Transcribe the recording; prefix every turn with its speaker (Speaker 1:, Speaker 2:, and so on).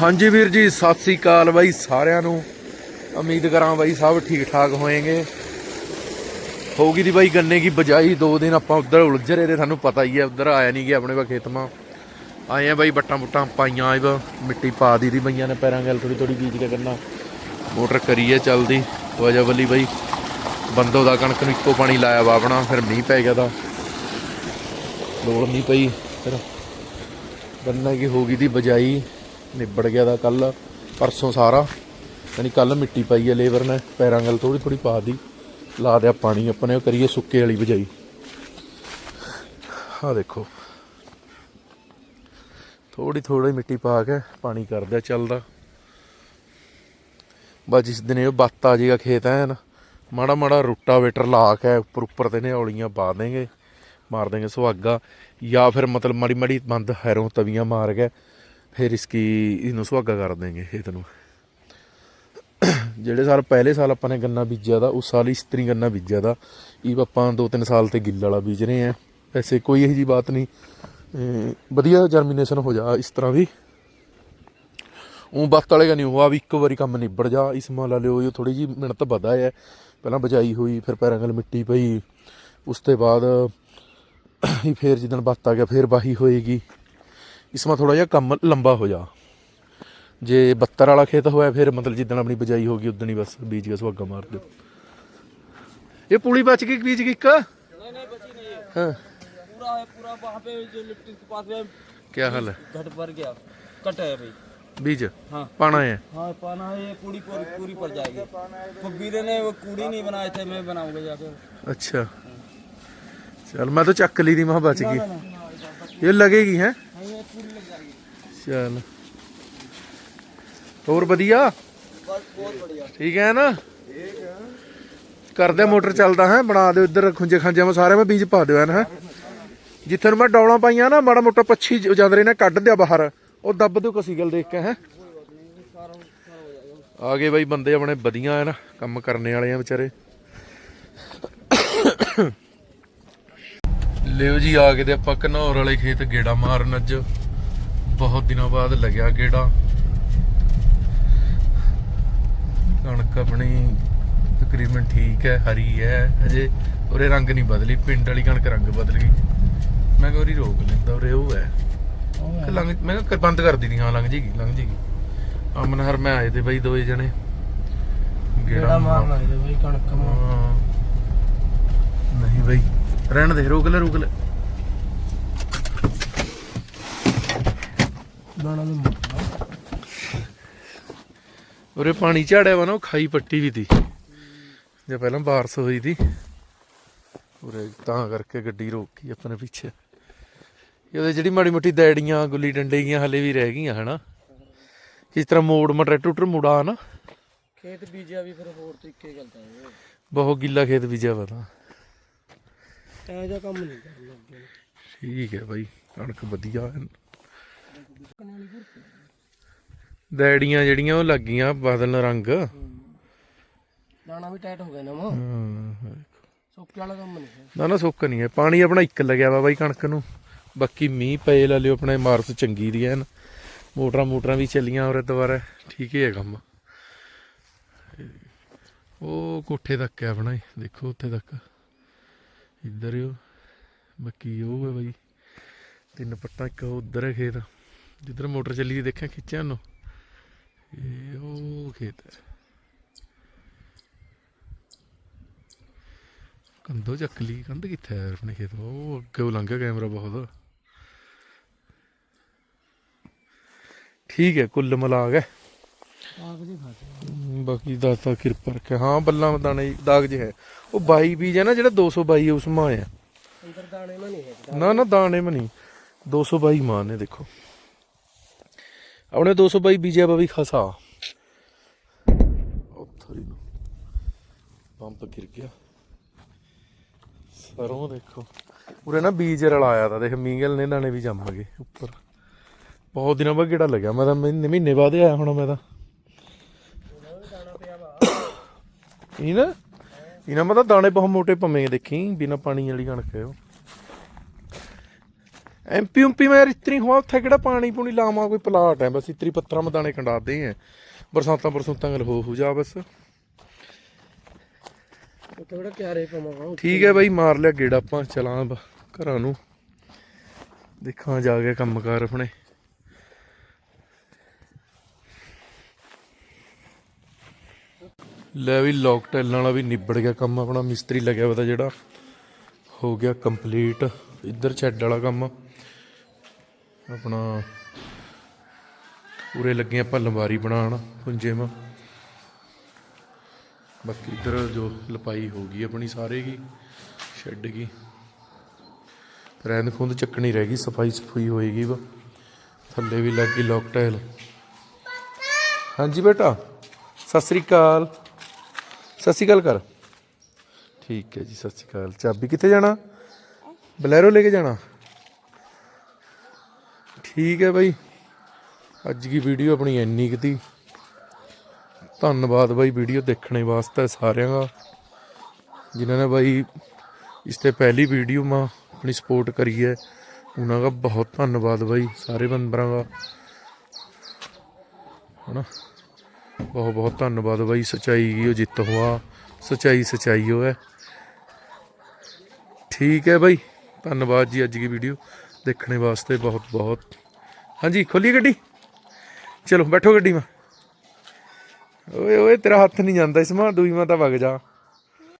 Speaker 1: ਹਾਂਜੀ ਵੀਰ ਜੀ, ਸਤਿ ਸ੍ਰੀ ਅਕਾਲ ਬਾਈ ਸਾਰਿਆਂ ਨੂੰ। ਉਮੀਦ ਕਰਾਂ ਬਾਈ ਸਭ ਠੀਕ ਠਾਕ ਹੋਏਗੇ ਹੋਊਗੀ ਦੀ ਬਾਈ ਗੰਨੇ ਕੀ ਬਜਾਈ, ਦੋ ਦਿਨ ਆਪਾਂ ਉਧਰ ਉਲਝ ਰਹੇ ਤੇ ਤੁਹਾਨੂੰ ਪਤਾ ਹੀ ਹੈ, ਉਧਰ ਆਇਆ ਨਹੀਂ ਗਿਆ ਆਪਣੇ ਵਾ ਖੇਤਮਾ ਆਏ ਆ ਬਾਈ ਬੱਟਾਂ ਬੁੱਟਾਂ ਪਾਈਆਂ ਆਏ ਵਾ, ਮਿੱਟੀ ਪਾ ਦੀ ਦੀ ਬਈਆਂ ਨੇ ਪੈਰਾਂ ਗੱਲ ਥੋੜੀ ਥੋੜੀ ਬੀਜ ਕੇ ਕਰਨਾ। ਮੋਟਰ ਕਰੀਏ ਚੱਲਦੀ ਵਜਾ ਵੱਲੀ ਬਾਈ, ਬੰਦੋ ਦਾ ਕਣਕ ਨੂੰ ਇੱਕੋ ਪਾਣੀ ਲਾਇਆ ਵਾ ਆਪਣਾ, ਫਿਰ ਮੀਂਹ ਪੈ ਗਿਆ ਤਾਂ। ਲੋੜ ਨਹੀਂ ਪਈ, ਫਿਰ। ਗੰਨਾ ਕੀ ਹੋ ਗਈ ਦੀ ਬਜਾਈ। ਨਿਬੜ ਗਿਆ ਦਾ ਕੱਲ ਪਰਸੋਂ ਸਾਰਾ। ਯਾਨੀ ਕੱਲ ਮਿੱਟੀ ਪਾਈ ਹੈ, ਲੇਬਰ ਨੇ ਪੈਰਾਂ ਗੱਲ ਥੋੜੀ ਥੋੜੀ ਪਾ ਦੀ ਲਾ ਦਿਆ ਪਾਣੀ ਆਪਣੇ, ਉਹ ਕਰੀਏ ਸੁੱਕੇ ਵਾਲੀ ਬਜਾਈ। ਆ ਦੇਖੋ। ਥੋੜੀ ਥੋੜੀ ਮਿੱਟੀ ਪਾ ਕੇ ਪਾਣੀ ਕਰਦਾ ਚੱਲਦਾ। ਬਸ ਜਿਸ ਦਿਨ ਇਹ ਬੱਤ ਆ ਜਾਏਗਾ ਖੇਤ ਐਨ, ਮਾੜਾ ਮਾੜਾ ਰੂਟਾਵੇਟਰ ਲਾ ਕੇ ਉੱਪਰ ਉੱਪਰ ਤੇ ਨਿਹੌਲੀਆਂ ਪਾ ਦੇਂਗੇ ਮਾਰ ਦੇਂਗੇ ਸੁਹਾਗਾ। ਜਾਂ ਫਿਰ ਮਤਲਬ ਮਾੜੀ ਮਾੜੀ ਬੰਦ ਹੈਰੋਂ ਤਵੀਆਂ ਮਾਰ ਕੇ ਫਿਰ ਇਸਕੀ, ਇਹਨੂੰ ਸੁਹਾਗਾ ਕਰ ਦੇਂਗੇ ਖੇਤ ਨੂੰ। ਜਿਹੜੇ ਸਾਲ, ਪਹਿਲੇ ਸਾਲ ਆਪਾਂ ਨੇ ਗੰਨਾ ਬੀਜਿਆ ਦਾ, ਉਸ ਸਾਲ ਇਸ ਤਰੀ ਗੰਨਾ ਬੀਜਿਆ ਦਾ। ਇਹ ਆਪਾਂ 2-3 ਸਾਲ ਤੇ ਗਿੱਲ ਵਾਲਾ ਬੀਜ ਰਹੇ ਆ ਵੈਸੇ ਕੋਈ ਇਹੋ ਜੀ ਬਾਤ ਨਹੀਂ। ਵਧੀਆ ਜਰਮੀਨੇਸ਼ਨ ਹੋ ਜਾ ਇਸ ਤਰ੍ਹਾਂ ਵੀ। ਉਹ ਵਕਤ ਵਾਲੇ ਦਾ ਨਹੀਂ ਹੋਆ ਵੀ ਇੱਕ ਵਾਰੀ ਕੰਮ ਨਿਬੜ ਜਾ। ਇਸ ਮਾਲਾ ਲਿਓ, ਉਹ ਥੋੜੀ ਜੀ ਮਿਹਨਤ ਵਧਾ ਹੈ। ਪਹਿਲਾਂ ਬਜਾਈ ਹੋਈ, ਫਿਰ ਪੈਰਾਂ ਨਾਲ ਮਿੱਟੀ ਪਈ। ਉਸ ਤੋਂ ਬਾਅਦ ਹੀ ਫੇਰ ਜਿੱਦਣ ਬੱਤ ਆ ਗਿਆ, ਫੇਰ ਵਾਹੀ ਹੋਏਗੀ। ਇਸ ਮਾ ਥੋੜਾ ਜਿਹਾ ਕੰਮ ਲੰਬਾ ਹੋ ਜਾ ਜੇ 72 ਵਾਲਾ ਖੇਤ ਹੋਇਆ ਫਿਰ ਮਤਲਬ ਜਿੱਦਣ ਆਪਣੀ ਬਜਾਈ ਹੋ ਗਈ ਉਦਣ ਹੀ ਬਸ ਬੀਜ ਕੇ ਸੁਹਾਗਾ ਮਾਰ ਦਿਓ ਇਹ ਪੁਲੀ ਬਚ ਗਈ ਬੀਜ ਗਈ ਇੱਕ
Speaker 2: नहीं नहीं बची नहीं है
Speaker 1: ਹਾਂ
Speaker 2: पूरा है पूरा वहाँ पे जो लिफ्ट के पास में
Speaker 1: ਕੀ ਹਾਲ ਹੈ
Speaker 2: घट भर गया कट है भाई
Speaker 1: ਬੀਜ
Speaker 2: हाँ
Speaker 1: ਪਾਣਾ ਹੈ
Speaker 2: हाँ पाना है ये पूरी पूरी पूरी पड़ जाएगी तो बीरे ने वो कूड़ी नहीं बनाए थे मैं बनाऊंगा जाके
Speaker 1: ਅੱਛਾ ਚਲ ਮੈਂ ਤਾਂ ਚੱਕ ਲਈ ਦੀ ਮਾ ਬਚ ਗਈ ਇਹ ਲੱਗੇਗੀ ਹੈ ਚੱਲ। ਹੋਰ ਵਧੀਆ?
Speaker 2: ਠੀਕ ਹੈ ਨਾ
Speaker 1: ਠੀਕ ਹੈ ਕਰਦੇ ਮੋਟਰ ਚੱਲਦਾ ਹੈ ਬਣਾ ਦਿਓ ਇੱਧਰ ਖੁੰਝੇ ਖਾਂਜੇ ਮੈਂ ਸਾਰੇ ਮੈਂ ਬੀਜ ਪਾ ਦਿਓ ਹਨ ਜਿੱਥੇ ਨੂੰ ਮੈਂ ਡੌਲਾਂ ਪਾਈਆਂ ਨਾ ਮਾੜਾ ਮੋਟਾ ਪੱਛੀ ਜਦਰੇ ਨੇ ਕੱਢ ਦਿਆ ਬਾਹਰ। ਉਹ ਦੱਬ ਦਿਓ ਕਸੀ ਗੱਲ ਦੇਖ ਕੇ ਹੈ। ਆ ਗਏ ਬਾਈ ਬੰਦੇ ਆਪਣੇ ਵਧੀਆ ਹੈ ਨਾ ਕੰਮ ਕਰਨ ਵਾਲੇ ਆ ਵਿਚਾਰੇ। ਲਿਓ ਜੀ ਆ ਗਏ ਤੇ ਆਪਾਂ ਘਨੌਰ ਵਾਲੇ ਖੇਤ ਗੇੜਾ ਮਾਰਨ ਅੱਜ। ਬਹੁਤ ਦਿਨਾਂ ਬਾਅਦ ਲੱਗਿਆ ਗੇੜਾ। ਕਣਕ ਆਪਣੀ ਤਕਰੀਬਨ ਠੀਕ ਹੈ ਹਰੀ ਹੈ ਹਜੇ ਉਰੇ ਰੰਗ ਨਹੀਂ ਬਦਲੀ ਪਿੰਡ ਵਾਲੀ ਕਣਕ ਰੰਗ ਬਦਲ ਗਈ। ਮੈਂ ਕਿਹਾ ਉਰੀ ਰੋਕ ਲੈਂਦਾ ਉਰੇ ਉਹ ਹੈ। ਲੰਘ ਮੈਂ ਕਿਹਾ ਬੰਦ ਕਰ ਦਿੱਤੀ ਹਾਂ ਲੰਘ ਜੇਗੀ ਲੰਘ ਜੇਗੀ। ਅਮਨ ਹਰ ਮੈਂ ਆਏ ਤੇ ਬਈ ਦੋਏ ਜਣੇ।
Speaker 2: ਗੇੜਾ ਮਾਰ। ਲੱਗਦੇ ਬਈ
Speaker 1: ਕਣਕ ਨਹੀਂ ਬਈ ਰਹਿਣ ਦੇ ਰੋਕ ਲੈ ਰੋਕ ਲੈ।
Speaker 2: ਦਾਣਾ ਨੂੰ
Speaker 1: ਉਰੇ ਪਾਣੀ ਝਾੜਿਆ ਵਾ ਨਾ ਉਹ ਖਾਈ ਪੱਟੀ ਵੀ ਦੀ ਜੇ ਪਹਿਲਾਂ ਬਾਰਿਸ਼ ਹੋਈ ਦੀ ਉਰੇ ਤਾਂ ਕਰਕੇ ਗੱਡੀ ਰੋਕੀ ਆਪਣੇ ਪਿੱਛੇ। ਇਹਦੇ ਜਿਹੜੀ ਮਾੜੀ ਮੋਟੀ ਦੈੜੀਆਂ ਗੁੱਲੀ ਡੰਡੇ ਗੀਆਂ ਹਲੇ ਵੀ ਰਹਿ ਗਈਆਂ ਹਨਾ। ਇਸ ਤਰ੍ਹਾਂ ਮੋੜ ਮਟਰ ਟੂਟਰ ਮੁੜਾ ਨਾ।
Speaker 2: ਖੇਤ ਬੀਜਿਆ ਵੀ ਫਿਰ ਹੋਰ ਤਰੀਕੇ ਗਲਤਾ
Speaker 1: ਬਹੁਤ ਗਿੱਲਾ ਖੇਤ ਬੀਜਿਆ ਵਾ ਤਾਂ।
Speaker 2: ਇਹੋ ਕੰਮ ਨਹੀਂ ਕਰਨਾ
Speaker 1: ਠੀਕ ਹੈ ਬਾਈ ਕਣਕ ਵਧੀਆ ਹੈ। ਡੈੜੀਆਂ ਜਿਹੜੀਆਂ ਉਹ ਲੱਗੀਆਂ ਬਦਲਨ ਰੰਗ।
Speaker 2: ਦਾਣਾ ਵੀ ਟਾਈਟ ਹੋ ਗਿਆ ਨਵਾਂ
Speaker 1: ਹਾਂ
Speaker 2: ਸੁੱਕ ਵਾਲਾ ਕੰਮ ਨਹੀਂ
Speaker 1: ਨਾ ਨਾ ਸੁੱਕ ਨਹੀਂ ਹੈ। ਪਾਣੀ ਆਪਣਾ ਇੱਕ ਲੱਗਿਆ ਵਾ ਬਾਈ ਕਣਕ ਨੂੰ। ਬਾਕੀ ਮੀਂਹ ਪਏ ਲੈ ਚੰਗੀ ਮੋਟਰਾਂ ਮੋਟਰਾਂ ਵੀ ਚੱਲੀਆਂ ਔਰ ਦੁਬਾਰਾ ਠੀਕ ਹੀ ਹੈ ਕੰਮ। ਉਹ ਕੋਠੇ ਤੱਕ ਹੈ ਆਪਣਾ ਦੇਖੋ ਉੱਥੇ ਤੱਕ। ਇੱਧਰ ਉਹ ਬਾਕੀ ਉਹ ਹੈ ਬਾਈ। ਤਿੰਨ ਪੱਟਾਂ ਇੱਕ ਉਧਰ ਹੈ ਖੇਤ। ਜਿੱਧਰ ਮੋਟਰ ਚੱਲੀ ਦੀ ਦੇਖਿਆ ਖਿੱਚਿਆ ਉਹਨੂੰ? ਇਹ ਉਹ ਖੇਤ ਹੈ। ਕੰਧੋ ਚੱਕ ਕੰਧ ਕਿੱਥੇ ਹੈ ਆਪਣੇ ਖੇਤ? ਉਹ ਅੱਗੇ ਲੰਘ ਗਿਆ ਕੈਮਰਾ ਬਹੁਤ। ਠੀਕ ਹੈ ਕੁੱਲ ਮਿਲਾ ਕੇ ਬਾਕੀ ਜੇ ਖਾਤੇ ਕਿਰਪਾ ਰੱਖਿਆ। ਹਾਂ ਬੱਲਾ ਮਦਾਣਾ ਦਾਗ ਜੇ ਹੈ। ਉਹ 22 ਬੀਜ ਹੈ ਨਾ ਜਿਹੜਾ 222 ਉਸ ਮਾਂ ਆ
Speaker 2: ਅੰਦਰ ਦਾਣੇ ਮਾ ਨਹੀਂ ਹੈ
Speaker 1: ਨਾ ਨਾ ਦਾਣੇ ਮਾ ਨਹੀਂ। 222 ਮਾਂ ਨੇ ਦੇਖੋ। ਆਪਣੇ 222 ਬੀਜਿਆ ਵਾ ਵੀ ਉੱਥਰੀ ਨੂੰ ਪੰਪ ਗਿਰ ਗਿਆ। ਸਰੋਂ ਦੇਖੋ। ਉਰੇ ਨਾ ਬੀਜ ਰਲਾਇਆ ਤਾਂ ਦੇਖ ਮੀਂਗਲ ਨੇ ਦਾਣੇ ਵੀ ਜੰਮ ਗਏ ਉੱਪਰ। ਬਹੁਤ ਦਿਨਾਂ ਬਾਅਦ ਗੇੜਾ ਲੱਗਿਆ। ਮੈਂ ਤਾਂ ਮਹੀਨੇ ਮਹੀਨੇ ਬਾਅਦ ਆਇਆ ਹੁਣ ਮੈਂ ਤਾਂ। ਇਹ ਨਾ ਇਹਨਾਂ ਮਾ ਤਾਂ ਦਾਣੇ ਬਹੁਤ ਮੋਟੇ ਭੰਮੇ ਦੇਖੀ, ਬਿਨਾ ਪਾਣੀ ਵਾਲੀ ਕਣਕ ਹੈ ਉਹ। ਐਮਪੀ ਐਮਪੀ ਮੈਂ ਇਤਰੀ ਹੋਆ ਉੱਥੇ ਕਿਹੜਾ ਪਾਣੀ ਪੂਣੀ ਲਾਵਾਂ ਕੋਈ ਪਲਾਟ ਹੈ ਬਸ ਇਤਰੀ ਪੱਥਰਾਂ ਮਦਾਨੇ ਕੰਡਾਦੇ ਆ ਬਰਸਾਤਾਂ ਬਰਸੂਤਾਂ ਗਲ ਹੋ ਹੋ ਜਾ ਬਸ। ਠੀਕ ਹੈ ਬਾਈ ਮਾਰ ਲਿਆ ਗੇੜਾ ਆਪਾਂ ਚਲਾਂ ਘਰਾਂ ਨੂੰ। ਦੇਖਾਂ ਜਾ ਕੇ ਕੰਮ ਕਰ ਆਪਣੇ। ਲੈ ਵੀ ਲੋਕ ਟੈਲ ਵਾਲਾ ਵੀ ਨਿਬੜ ਗਿਆ ਕੰਮ ਆਪਣਾ ਮਿਸਤਰੀ ਲੱਗਿਆ ਵਾ ਜਿਹੜਾ। ਹੋ ਗਿਆ ਕੰਪਲੀਟ ਇੱਧਰ ਛੱਡ ਵਾਲਾ ਕੰਮ। ਆਪਣਾ ਉਰੇ ਲੱਗੇ ਆਪਾਂ ਲੰਬਾਰੀ ਬਣਾਉਣ ਪੁੰਜੇ ਮਾ ਬਾਕੀ ਇੱਧਰ ਜੋ ਲਪਾਈ ਹੋ ਗਈ ਆਪਣੀ ਸਾਰੇ ਕੀ, ਸ਼ੈੱਡ ਕੀ। ਰਹਿੰਦ ਖੁੰਦ ਚੱਕਣੀ ਰਹਿ ਗਈ, ਸਫ਼ਾਈ ਸਫੂਈ ਹੋਏਗੀ ਵਾ। ਥੱਲੇ ਵੀ ਲੱਗ ਗਈ ਲੋਕ ਟਾਇਲ। ਹਾਂਜੀ ਬੇਟਾ, ਸਤਿ ਸ੍ਰੀ ਅਕਾਲ। ਸਤਿ ਸ੍ਰੀ ਅਕਾਲ ਕਰ ਠੀਕ ਹੈ ਜੀ, ਸਤਿ ਸ੍ਰੀ ਅਕਾਲ। ਚਾਬੀ ਕਿੱਥੇ ਜਾਣਾ? ਬਲੈਰੋ ਲੈ ਕੇ ਜਾਣਾ? ਠੀਕ ਹੈ ਬਾਈ। ਅੱਜ ਦੀ ਵੀਡੀਓ ਆਪਣੀ ਇੰਨੀ ਕੁ ਤੀ। ਧੰਨਵਾਦ ਬਾਈ ਵੀਡੀਓ ਦੇਖਣੇ ਵਾਸਤੇ ਸਾਰਿਆਂ ਦਾ। ਜਿਨ੍ਹਾਂ ਨੇ ਬਾਈ ਇਸ ਤੇ ਪਹਿਲੀ ਵੀਡੀਓ ਮਾ ਆਪਣੀ ਸਪੋਰਟ ਕਰੀ ਹੈ, ਉਹਨਾਂ ਦਾ ਬਹੁਤ ਧੰਨਵਾਦ ਬਾਈ ਸਾਰੇ ਬੰਦਰਾਂ ਦਾ। ਹਨਾ? ਬਹੁਤ ਬਹੁਤ ਧੰਨਵਾਦ ਬਾਈ, ਸਚਾਈ ਕੀ ਉਹ ਜਿੱਤ ਹੋਆ, ਸਚਾਈ ਸਚਾਈ ਹੋ ਹੈ। ਠੀਕ ਹੈ ਬਾਈ, ਧੰਨਵਾਦ ਜੀ ਅੱਜ ਦੀ ਵੀਡੀਓ ਦੇਖਣੇ ਵਾਸਤੇ ਬਹੁਤ ਬਹੁਤ। ਹਾਂਜੀ, ਖੋਲੀ ਗੱਡੀ? ਚਲੋ, ਬੈਠੋ ਗੱਡੀ ਮਾ ਓਏ ਓਏ, ਤੇਰਾ ਹੱਥ ਨਹੀਂ ਜਾਂਦਾ ਇਸ ਮਾਂ ਦੂਈ ਮਾਂ ਤਾਂ ਵਗ ਜਾ।